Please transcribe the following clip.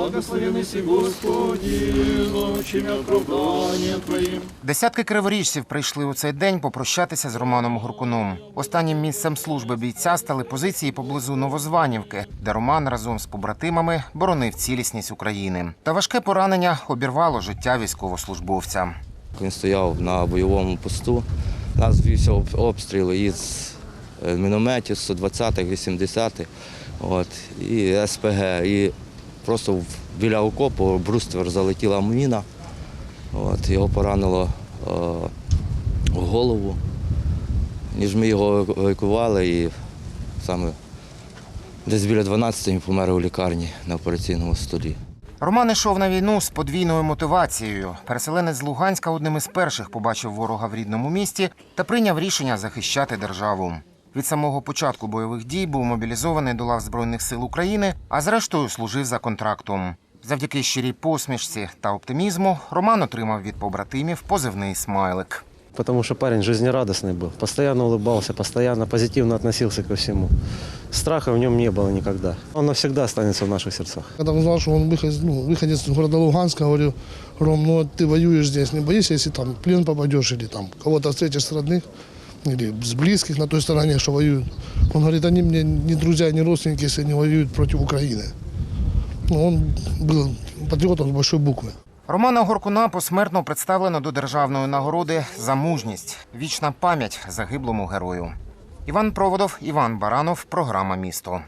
Си. Десятки криворіжців прийшли у цей день попрощатися з Романом Горкуном. Останнім місцем служби бійця стали позиції поблизу Новозванівки, де Роман разом з побратимами боронив цілісність України. Та важке поранення обірвало життя військовослужбовця. Він стояв на бойовому посту. Нас вівся обстріли із е, мінометів 120-х, 80-х, і СПГ. І просто біля окопу бруствер залетіла міна. От, його поранило е, в голову. Ніж ми його евакували і саме десь біля 12 він помер у лікарні на операційному столі. Роман ішов на війну з подвійною мотивацією. Переселенець з Луганська одним із перших побачив ворога в рідному місті та прийняв рішення захищати державу. Від самого початку бойових дій був мобілізований до лав Збройних сил України, а зрештою служив за контрактом. Завдяки щирій посмішці та оптимізму Роман отримав від побратимів позивний смайлик. Потому что парень жизнерадостный был. Постоянно улыбался, постоянно позитивно относился ко всему. Страха в нем не было никогда. Он навсегда останется в наших сердцах. Когда узнал, что он выходец, ну, выходец из города Луганска, говорю, Ром, ну вот ты воюешь здесь, не боишься, если там в плен попадешь или там кого-то встретишь с родных или с близких на той стороне, что воюют. Он говорит, они мне не друзья, не родственники, если они воюют против Украины. Ну, он был патриотом с большой буквы. Романа Горкуна посмертно представлено до державної нагороди за мужність. Вічна пам'ять загиблому герою. Іван Проводов, Іван Баранов, програма Місто.